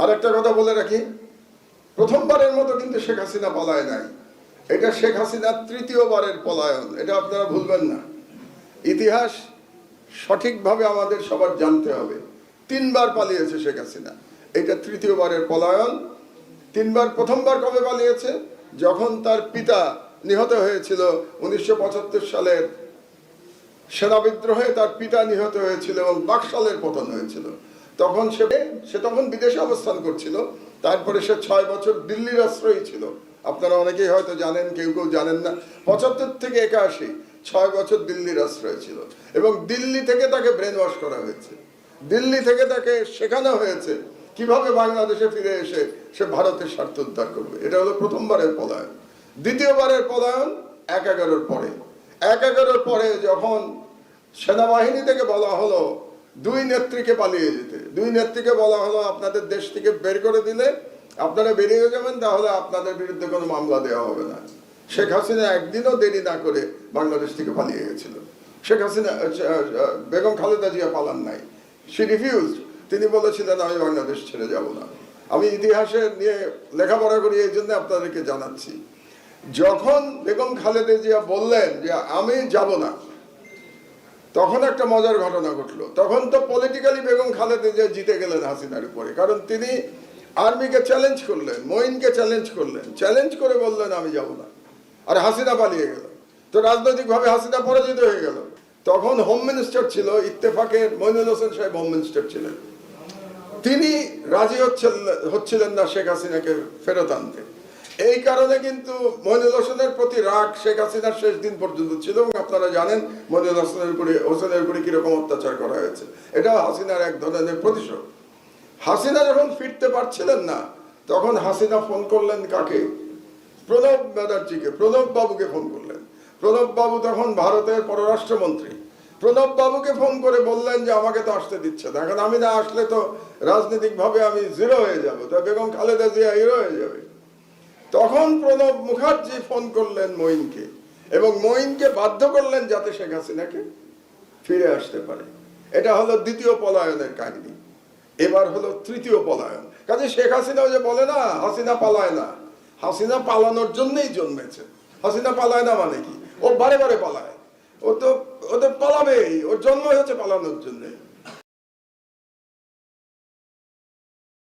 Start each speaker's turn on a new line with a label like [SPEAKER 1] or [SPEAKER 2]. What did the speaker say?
[SPEAKER 1] আর একটা কথা বলে রাখি। প্রথমবারের মতো কিন্তু শেখ হাসিনা পলায় নাই। এটা শেখ হাসিনার তৃতীয়বারের পলায়ন, এটা আপনারা ভুলবেন না। ইতিহাস সঠিকভাবে আমাদের সবার জানতে হবে। তিনবার পালিয়েছে শেখ হাসিনা। এটা তৃতীয়বারের পলায়ন। তিনবার, প্রথমবার কবে পালিয়েছে? যখন তার পিতা নিহত হয়েছিল উনিশশো পঁচাত্তর সালের সেনা বিদ্রোহে, তার পিতা নিহত হয়েছিল এবং বাকশালের পতন হয়েছিল। তখন সে সে তখন বিদেশে অবস্থান করছিল। তারপরে সে ছয় বছর দিল্লির আশ্রয়ী ছিল। আপনারা অনেকেই হয়তো জানেন, কেউ কেউ জানেন না। পঁচাত্তর থেকে একাশি, ছয় বছর দিল্লির আশ্রয় ছিল। এবং দিল্লি থেকে তাকে ব্রেন ওয়াশ করা হয়েছে। দিল্লি থেকে তাকে শেখানো হয়েছে, কীভাবে বাংলাদেশে ফিরে এসে সে ভারতের স্বার্থ উদ্ধার করবে। এটা হলো প্রথমবারের পলায়ন। দ্বিতীয়বারের পলায়ন এক এগারোর পরে। এক এগারোর পরে যখন সেনাবাহিনী থেকে বলা হলো দুই নেত্রীকে পালিয়ে যেতে। দুই নেত্রীকে বলা হলো, আপনাদের দেশ থেকে বের করে দিলে আপনারা বেরিয়ে যাবেন, তাহলে আপনাদের বিরুদ্ধে কোনো মামলা দেওয়া হবে না। শেখ হাসিনা একদিনও দেরি না করে বাংলাদেশ থেকে পালিয়ে গেছিল। শেখ হাসিনা বেগম খালেদা জিয়া পালান নাই। সে রিফিউজ তিনি বলেছিলেন, আমি বাংলাদেশ ছেড়ে যাব না। আমি ইতিহাসে নিয়ে লেখাপড়া করি, এই জন্য আপনাদেরকে জানাচ্ছি। যখন বেগম খালেদা জিয়া বললেন যে, আমি যাব না তখন একটা মজার ঘটনা ঘটলো। তখন তো পলিটিক্যালি বেগম খালেদা জিয়া জিতে গেলেন হাসিনার উপরে। কারণ তিনি আর্মিকে চ্যালেঞ্জ করলেন, মঈনকে চ্যালেঞ্জ করলেন। চ্যালেঞ্জ করে বললেন, আমি যাব না। আর হাসিনা পালিয়ে গেল। তো রাজনৈতিকভাবে হাসিনা পরাজিত হয়ে গেল। তখন হোম মিনিস্টার ছিল ইত্তেফাকের মইনুল হোসেন সাহেব হোম মিনিস্টার ছিলেন। তিনি রাজি হচ্ছেন হচ্ছিলেন না শেখ হাসিনাকে ফেরত আনতে। এই কারণে কিন্তু মইনুল হোসেনের প্রতি রাগ শেখ হাসিনার শেষ দিন পর্যন্ত ছিল এবং আপনারা জানেন মইনুল হোসেনের উপরে হোসেনের উপরে কীরকম অত্যাচার করা হয়েছে। এটা হাসিনার এক ধরনের প্রতিশোধ। হাসিনা যখন ফিরতে পারছিলেন না, তখন হাসিনা ফোন করলেন কাকে? প্রণব ব্যানার্জিকে। প্রণব বাবুকে ফোন করলেন। প্রণব বাবু তখন ভারতের পররাষ্ট্রমন্ত্রী। প্রণব বাবুকে ফোন করে বললেন যে, আমাকে তো আসতে দিচ্ছে না। কারণ আমি না আসলে তো রাজনৈতিকভাবে আমি জিরো হয়ে যাব। তো বেগম খালেদা জিয়া হিরো হয়ে যাবে। তখন প্রণব মুখার্জি ফোন করলেন মঈনকে এবং মঈনকে বাধ্য করলেন যাতে শেখ হাসিনাকে ফিরে আসতে পারে। এটা হলো দ্বিতীয় পলায়নের কাহিনী। এবার হলো তৃতীয় পলায়ন। কাজে শেখ হাসিনাও যে বলে না, হাসিনা পালায় না। হাসিনা পালানোর জন্যই জন্মেছে। হাসিনা পালায় না মানে কি? ও বারে বারে পালায়। ও তো ও তো পালাবেই। ওর জন্ম হয়েছে পালানোর জন্য।